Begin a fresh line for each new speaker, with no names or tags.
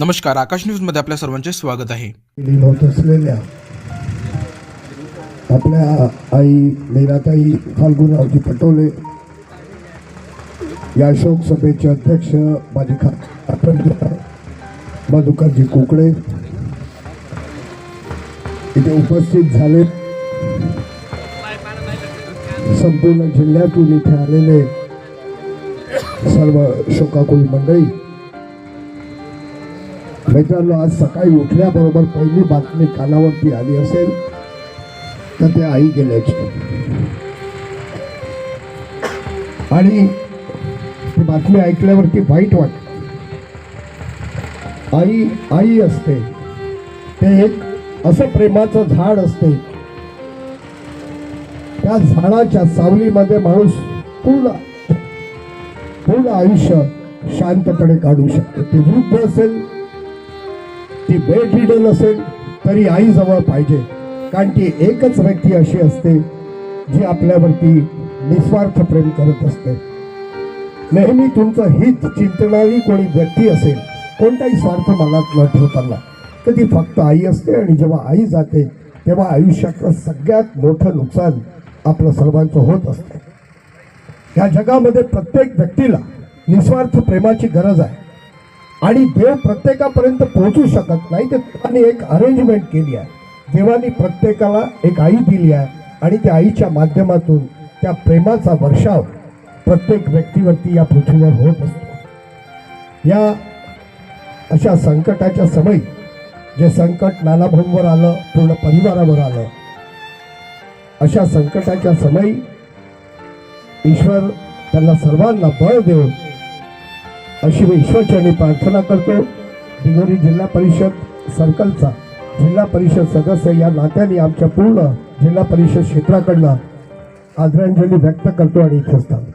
नमस्कार आकाश न्यूजमध्ये आपल्या सर्वांचे स्वागत आहे.
होत असलेल्या आपल्या आई मीराताई फाल्गुनरावजी पटोले या शोक सभेचे अध्यक्ष माझे खा मधुकरजी कुकडे इथे उपस्थित झाले. संपूर्ण जिल्ह्यातून इथे आलेले सर्व शोकाकुल मंडळी मित्रांनो आज सकाळी उठल्याबरोबर पहिली बातमी कानावरती आली असेल तर ते आई गेल्याची. आणि ती बातमी ऐकल्यावरती वाईट वाटत आई आई असते. ते एक असं प्रेमाचं झाड असते. त्या झाडाच्या सावलीमध्ये माणूस पूर्ण पूर्ण आयुष्य शांतपणे काढू शकतो. ते वृद्ध असेल ती बेड रिडन असेल तरी आईजवळ पाहिजे. कारण ती एकच व्यक्ती अशी असते जी आपल्यावरती निस्वार्थ प्रेम करत असते. नेहमी तुमचं हित चिंतणारी कोणी व्यक्ती असेल कोणताही स्वार्थ मनात न ठेवताना. तर ती फक्त आई असते आणि जेव्हा आई जाते तेव्हा आयुष्यातलं सगळ्यात मोठं नुकसान आपलं सर्वांचं होत असतं. ह्या जगामध्ये प्रत्येक व्यक्तीला निस्वार्थ प्रेमाची गरज आहे. आणि देव प्रत्येकापर्यंत पोहोचू शकत नाही. ते देवाने एक अरेंजमेंट केली आहे. देवाने प्रत्येकाला एक आई दिली आहे आणि त्या आईच्या माध्यमातून त्या प्रेमाचा वर्षाव प्रत्येक व्यक्तीवरती या पृथ्वीवर होत असतो. या अशा संकटाच्या समयी जे संकट नानाभाऊंवर आलं पूर्ण परिवारावर आलं अशा संकटाच्या समयी ईश्वर त्यांना सर्वांना बळ देऊन अशी मी ईश्वरचरणी प्रार्थना करतो. दिघोरी जिल्हा परिषद सर्कलचा जिल्हा परिषद सदस्य या नात्याने आमच्या पूर्ण जिल्हा परिषद क्षेत्राकडनं आदरांजली व्यक्त करतो आणि इथेच थांबतो.